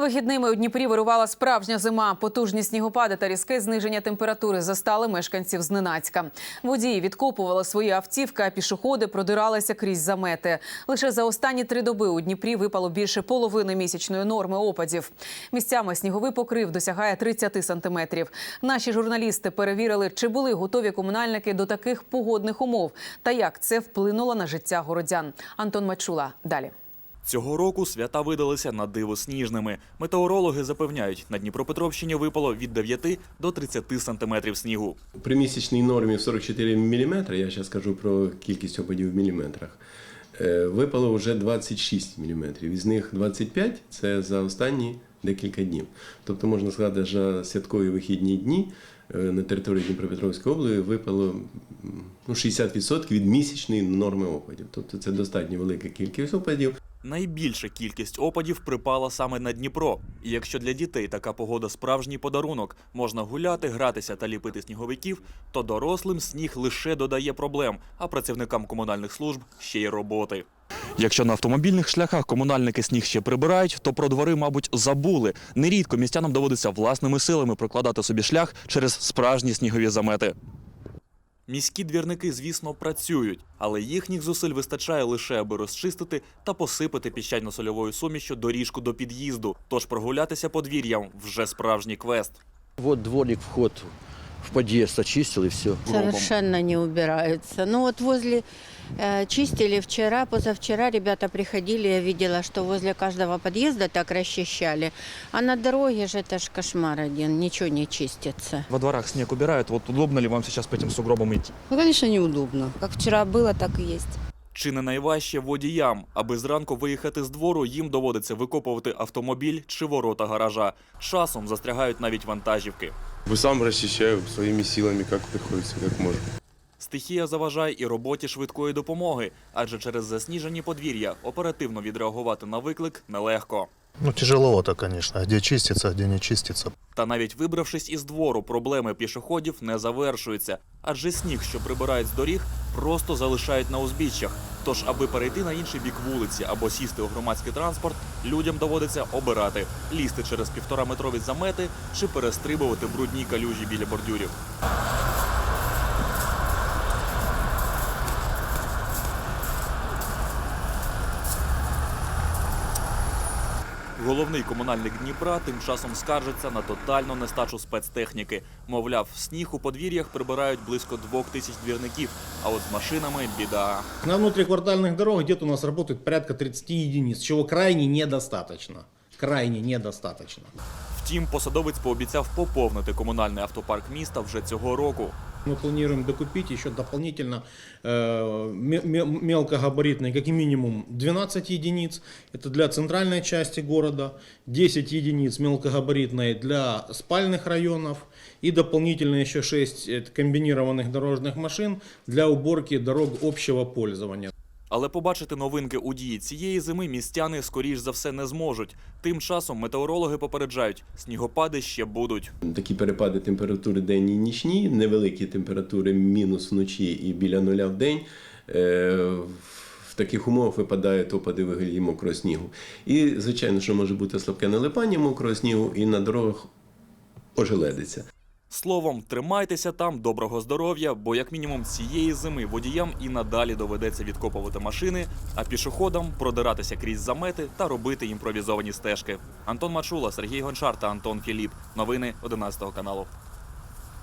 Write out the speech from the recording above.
Вихідними у Дніпрі вирувала справжня зима. Потужні снігопади та різке зниження температури застали мешканців зненацька. Водії відкопували свої автівки, а пішоходи продиралися крізь замети. Лише за останні три доби у Дніпрі випало більше половини місячної норми опадів. Місцями сніговий покрив досягає 30 сантиметрів. Наші журналісти перевірили, чи були готові комунальники до таких погодних умов та як це вплинуло на життя городян. Антон Мачула далі. Цього року свята видалися на диво сніжними. Метеорологи запевняють, на Дніпропетровщині випало від 9 до 30 сантиметрів снігу. При місячній нормі в 44 мм, я зараз кажу про кількість опадів в міліметрах, е, випало вже 26 мм. Із них 25 – це за останні декілька днів. Тобто, можна сказати, що святкові вихідні дні е, на території Дніпропетровської області випало ну, 60% від місячної норми опадів. Тобто це достатньо велика кількість опадів. Найбільша кількість опадів припала саме на Дніпро. І якщо для дітей така погода справжній подарунок, можна гуляти, гратися та ліпити сніговиків, то дорослим сніг лише додає проблем, а працівникам комунальних служб ще й роботи. Якщо на автомобільних шляхах комунальники сніг ще прибирають, то про двори, мабуть, забули. Нерідко містянам доводиться власними силами прокладати собі шлях через справжні снігові замети. Міські двірники, звісно, працюють, але їхніх зусиль вистачає лише, аби розчистити та посипати піщано-сольовою сумішю доріжку до під'їзду. Тож прогулятися подвір'ям вже справжній квест. Вот дворик, вход в подъезд очистил и все. Совершенно не убирается. Ну вот возле э, чистили вчера, позавчера ребята приходили, я видела, что возле каждого подъезда так расчищали. А на дороге же это ж кошмар один, ничего не чистится. Во дворах снег убирают. Вот удобно ли вам сейчас по этим сугробам идти? Ну, конечно, неудобно. Как вчера было, так и есть. Чи не найважче водіям, аби зранку виїхати з двору, їм доводиться викопувати автомобіль чи ворота гаража. Часом застрягають навіть вантажівки. Вы сам расчищаю своими силами, как приходится, как можно. Стихія заважає і роботі швидкої допомоги, адже через засніжені подвір'я оперативно відреагувати на виклик нелегко. Ну, тяжеловато, конечно. Где чистится, где не чистится. Та навіть вибравшись із двору, проблеми пішоходів не завершуються, адже сніг, що прибирають з доріг, просто залишають на узбіччях. Тож, аби перейти на інший бік вулиці або сісти у громадський транспорт, людям доводиться обирати лізти через півтораметрові замети чи перестрибувати брудні калюжі біля бордюрів. Головний комунальник Дніпра тим часом скаржиться на тотальну нестачу спецтехніки. Мовляв, сніг у подвір'ях прибирають близько двох тисяч двірників, а от з машинами біда. На внутриквартальных дорогах где-то у нас работает порядка 30 единиц, чего крайне недостаточно. Крайне недостаточно. Втім, посадовець пообіцяв поповнити комунальний автопарк міста вже цього року. Мы планируем докупить еще дополнительно э, ме- ме- мелкогабаритные, как и минимум 12 единиц. Это для центральной части города, 10 единиц мелкогабаритной для спальных районов и дополнительно еще 6 это комбинированных дорожных машин для уборки дорог общего пользования. Але побачити новинки у дії цієї зими містяни скоріш за все не зможуть. Тим часом метеорологи попереджають, снігопади ще будуть. Такі перепади температури денні і нічні, невеликі температури мінус вночі і біля нуля в день. Е, В таких умовах випадають опади вигляді мокрого снігу. І, звичайно, що може бути слабке налипання мокрого снігу, і на дорогах ожеледиться. Словом, тримайтеся там, доброго здоров'я, бо як мінімум цієї зими водіям і надалі доведеться відкопувати машини, а пішоходам продиратися крізь замети та робити імпровізовані стежки. Антон Мачула, Сергій Гончар та Антон Філіп. Новини 11 каналу.